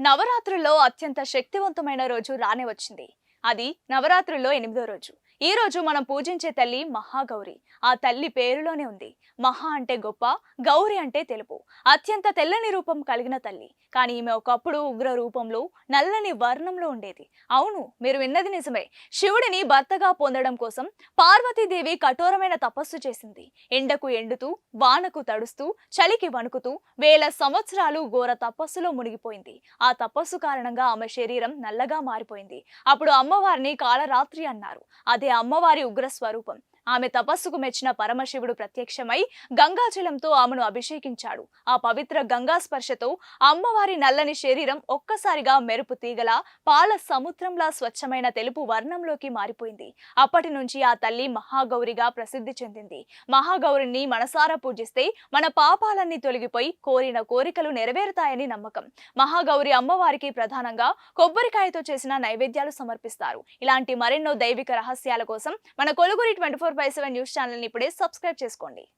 నవరాత్రుల్లో అత్యంత శక్తివంతమైన రోజు రానే వచ్చింది. అది నవరాత్రుల్లో ఎనిమిదో రోజు. ఈ రోజు మనం పూజించే తల్లి మహాగౌరి. ఆ తల్లి పేరులోనే ఉంది. మహా అంటే గొప్ప గౌరి అంటే తెలుపు. అత్యంత తెల్లని రూపం కలిగిన తల్లి. కానీ ఈమె ఒకప్పుడు ఉగ్ర రూపంలో నల్లని వర్ణంలో ఉండేది. అవును మీరు విన్నది నిజమే. శివుడిని భర్తగా పొందడం కోసం పార్వతీదేవి కఠోరమైన తపస్సు చేసింది. ఎండకు ఎండుతూ వానకు తడుస్తూ చలికి వణుకుతూ వేల సంవత్సరాలు ఘోర తపస్సులో మునిగిపోయింది. ఆ తపస్సు కారణంగా ఆమె శరీరం నల్లగా మారిపోయింది. అప్పుడు అమ్మవారిని కాళరాత్రి అన్నారు. అదే అమ్మవారి ఉగ్ర స్వరూపం. ఆమె తపస్సుకు మెచ్చిన పరమశివుడు ప్రత్యక్షమై గంగాజలంతో ఆమెను అభిషేకించాడు. ఆ పవిత్ర గంగా స్పర్శతో అమ్మవారి నల్లని శరీరం ఒక్కసారిగా మెరుపు తీగల పాల సముద్రంలా స్వచ్ఛమైన తెలుపు వర్ణంలోకి మారిపోయింది. అప్పటి నుంచి ఆ తల్లి మహాగౌరిగా ప్రసిద్ధి చెందింది. మహాగౌరిని మనసారా పూజిస్తే మన పాపాలన్నీ తొలగిపోయి కోరిన కోరికలు నెరవేరుతాయని నమ్మకం. మహాగౌరి అమ్మవారికి ప్రధానంగా కొబ్బరికాయతో చేసిన నైవేద్యాలు సమర్పిస్తారు. ఇలాంటి మరెన్నో దైవిక రహస్యాల కోసం మన కొలుగురి twenty four by seven news ఛానల్ని ఇప్పుడే సబ్స్క్రైబ్ చేసుకోండి.